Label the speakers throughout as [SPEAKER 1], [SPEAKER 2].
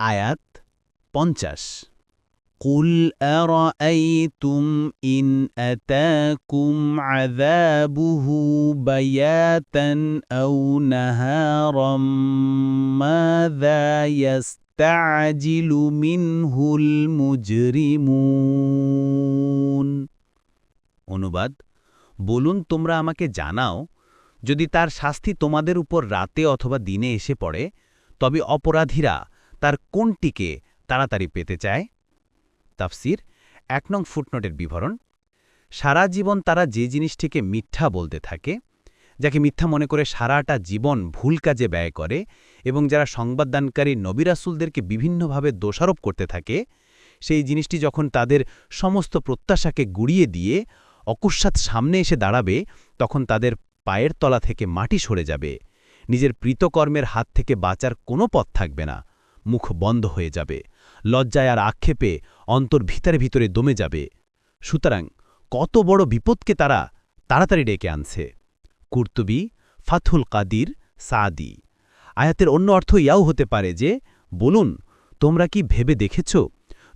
[SPEAKER 1] আয়াত পঞ্চাশ قل أرأيتم إن أتاكم عذابه بياتا أو نهارا ماذا يستعجل منه المجرمون অনুবাদ বলুন তোমরা আমাকে জানাও যদি তার শাস্তি তোমাদের উপর রাতে অথবা দিনে এসে পড়ে তবে অপরাধীরা তার কোনটিকে তাড়াতাড়ি পেতে চায়? তাফসির, এক নং ফুটনোটের বিবরণ। সারা জীবন তারা যে জিনিসটিকে মিথ্যা বলতে থাকে, যাকে মিথ্যা মনে করে সারাটা জীবন ভুল কাজে ব্যয় করে এবং যারা সংবাদদানকারী নবিরাসুলদেরকে বিভিন্নভাবে দোষারোপ করতে থাকে, সেই জিনিসটি যখন তাদের সমস্ত প্রত্যাশাকে গুড়িয়ে দিয়ে অকস্মাৎ সামনে এসে দাঁড়াবে, তখন তাদের পায়ের তলা থেকে মাটি সরে যাবে। নিজের প্রীতকর্মের হাত থেকে বাঁচার কোনো পথ থাকবে না। মুখ বন্ধ হয়ে যাবে। লজ্জায় আর আক্ষেপে অন্তর ভিতরে ভিতরে দমে যাবে। সুতরাং কত বড় বিপদকে তারা তাড়াতাড়ি ডেকে আনছে। কুর্তুবি ফাথুল কাদির, সাদি। আয়াতের অন্য অর্থ ইয়াও হতে পারে যে, বলুন, তোমরা কি ভেবে দেখেছ?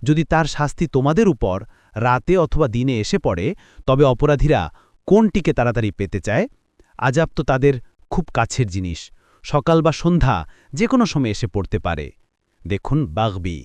[SPEAKER 1] যদি তার শাস্তি তোমাদের উপর রাতে অথবা দিনে এসে পড়ে, তবে অপরাধীরা কোনটিকে তাড়াতাড়ি পেতে চায়? আজাব তো তাদের খুব কাছের জিনিস। সকাল বা সন্ধ্যা যে কোনো সময় এসে পড়তে পারে। দেখুন বাগবি